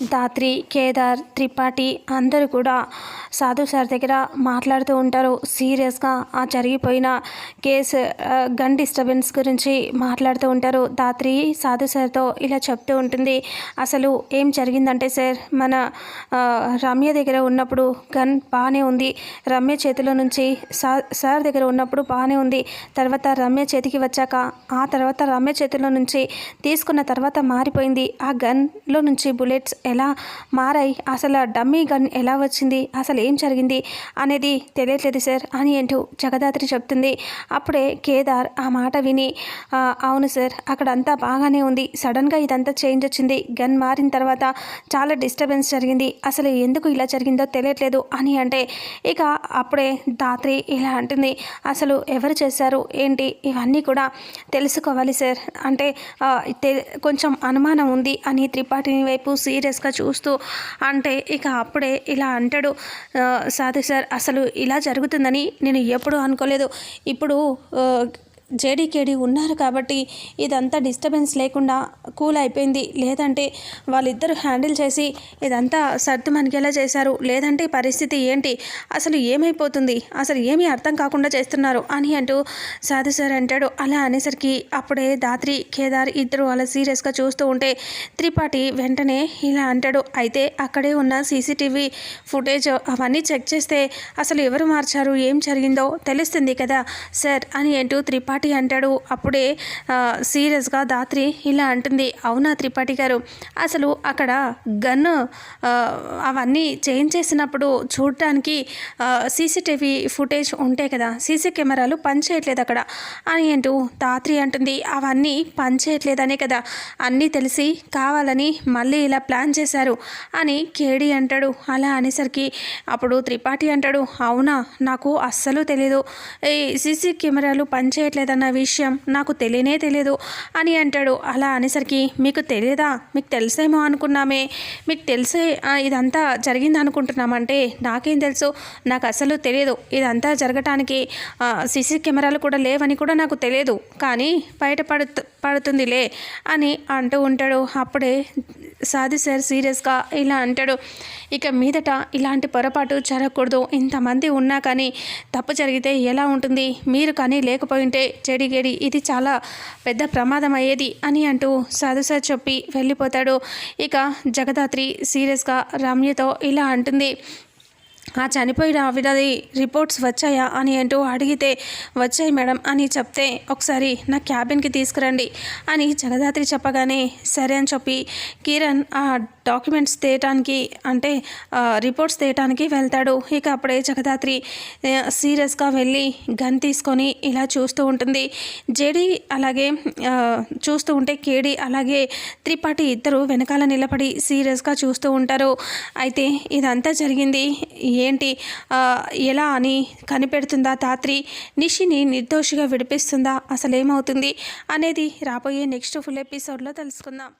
దాత్రి కేదార్ త్రిపాఠి అందరూ కూడా సాధు సార్ దగ్గర మాట్లాడుతూ ఉంటారు. సీరియస్గా ఆ జరిగిపోయిన కేసు గన్ డిస్టర్బెన్స్ గురించి మాట్లాడుతూ ఉంటారు. దాత్రి సాధు సార్తో ఇలా చెప్తూ ఉంటుంది. అసలు ఏం జరిగిందంటే సార్ మన రమ్య దగ్గర ఉన్నప్పుడు గన్ బాగానే ఉంది. రమ్య చేతిలో నుంచి సార్ దగ్గర ఉన్నప్పుడు బాగానే ఉంది. తర్వాత రమ్య చేతికి వచ్చాక ఆ తర్వాత రమ్య చేతిలో నుంచి తీసుకున్న తర్వాత మారిపోయింది. ఆ గన్లో నుంచి బుల్లెట్స్ ఎలా మారాయి? అసలు ఆ డమ్మీ గన్ ఎలా వచ్చింది? అసలు ఏం జరిగింది? అనేది తెలియట్లేదు సార్ అని అంటూ జగదాత్రి చెప్తుంది. అప్పుడే కేదార్ ఆ మాట విని అవును సార్ అక్కడ అంతా బాగానే ఉంది. సడన్గా ఇదంతా చేంజ్ వచ్చింది. గన్ మారిన తర్వాత చాలా డిస్టర్బెన్స్ జరిగింది. అసలు ఎందుకు ఇలా జరిగిందో తెలియట్లేదు అని అంటే ఇక అప్పుడే దాత్రి ఇలా అంటుంది అసలు ఎవరు చేశారు? ఏంటి? ఇవన్నీ కూడా తెలుసుకోవాలి సార్. అంటే కొంచెం అనుమానం ఉంది అని త్రిపాఠిని వైపు సీరియస్ సీరియస్గా చూస్తూ అంటే ఇక అప్పుడే ఇలా అంటాడు సాధి సార్ అసలు ఇలా జరుగుతుందని నేను ఎప్పుడూ అనుకోలేదు. ఇప్పుడు జేడీకేడీ ఉన్నారు కాబట్టి ఇదంతా డిస్టర్బెన్స్ లేకుండా కూల్ అయిపోయింది. లేదంటే వాళ్ళిద్దరూ హ్యాండిల్ చేసి ఇదంతా సర్దు మనకేలా చేశారు? లేదంటే ఈ పరిస్థితి ఏంటి? అసలు ఏమైపోతుంది? అసలు ఏమీ అర్థం కాకుండా చేస్తున్నారు? అని అంటూ సాధు సార్ అంటాడు. అలా అనేసరికి అప్పుడే దాత్రి కేదార్ ఇద్దరు అలా సీరియస్గా చూస్తూ ఉంటే త్రిపాఠి వెంటనే ఇలా అంటాడు. అయితే అక్కడే ఉన్న సీసీటీవీ ఫుటేజ్ అవన్నీ చెక్ చేస్తే అసలు ఎవరు మార్చారు? ఏం జరిగిందో తెలుస్తుంది కదా సార్ అని అంటూ త్రిపాఠి అంటాడు. అప్పుడే సీరియస్గా దాత్రి ఇలా అంటుంది. అవునా త్రిపాఠి గారు? అసలు అక్కడ గన్ అవన్నీ చేంజ్ చేసినప్పుడు చూడటానికి సీసీటీవీ ఫుటేజ్ ఉంటాయి కదా సీసీ కెమెరాలు పనిచేయట్లేదు అక్కడ అని అంటూ దాత్రి అంటుంది. అవన్నీ పనిచేయట్లేదనే కదా అన్నీ తెలిసి కావాలని మళ్ళీ ఇలా ప్లాన్ చేశారు అని కేడి అంటాడు. అలా అనేసరికి అప్పుడు త్రిపాఠి అంటాడు అవునా నాకు అస్సలు తెలియదు ఈ సీసీ కెమెరాలు పనిచేయట్లేదు? పనిచేయట్లేదన్న విషయం నాకు తెలియనే తెలియదు అని అంటాడు. అలా అనేసరికి మీకు తెలియదా మీకు తెలుసేమో అనుకున్నామే. మీకు తెలిసే ఇదంతా జరిగింది అనుకుంటున్నామంటే నాకేం తెలుసు. నాకు అసలు తెలియదు ఇదంతా జరగటానికి సీసీ కెమెరాలు కూడా లేవని కూడా నాకు తెలియదు కానీ బయట పడుతు పడుతుందిలే అని అంటూ ఉంటాడు. అప్పుడే సాది సార్ సీరియస్గా ఇలా అంటాడు. ఇక మీదట ఇలాంటి పొరపాటు జరగకూడదు. ఇంతమంది ఉన్నా కానీ తప్పు జరిగితే ఎలా ఉంటుంది? మీరు కానీ లేకపోయింటే చెడిగేడి ఇది చాలా పెద్ద ప్రమాదం అయ్యేది అని అంటూ సదుసా చెప్పి వెళ్ళిపోతాడు. ఇక జగదాత్రి సీరియస్గా రమ్యతో ఇలా అంటుంది. ఆ చనిపోయిన ఆవిడది రిపోర్ట్స్ వచ్చాయా? అని అంటూ అడిగితే వచ్చాయి మేడం అని చెప్తే ఒకసారి నా క్యాబిన్కి తీసుకురండి అని జగదాత్రి చెప్పగానే సరే అని చెప్పి కిరణ్ ఆ డాక్యుమెంట్స్ తీయటానికి అంటే రిపోర్ట్స్ తీయటానికి వెళ్తాడు. ఇక అప్పుడే జగదాత్రి సీరియస్గా వెళ్ళి గన్ తీసుకొని ఇలా చూస్తూ ఉంటుంది. జేడి అలాగే చూస్తూ ఉంటే కేడి అలాగే త్రిపాఠి ఇద్దరు వెనకాల నిలబడి సీరియస్గా చూస్తూ ఉంటారు. అయితే ఇదంతా జరిగింది ఏంటి? ఎలా అని కనిపెడుతుందా తాత్రి? నిషిని నిర్దోషిగా విడిపిస్తుందా? అసలు ఏమవుతుంది అనేది రాబోయే నెక్స్ట్ ఫుల్ ఎపిసోడ్లో తెలుసుకుందాం.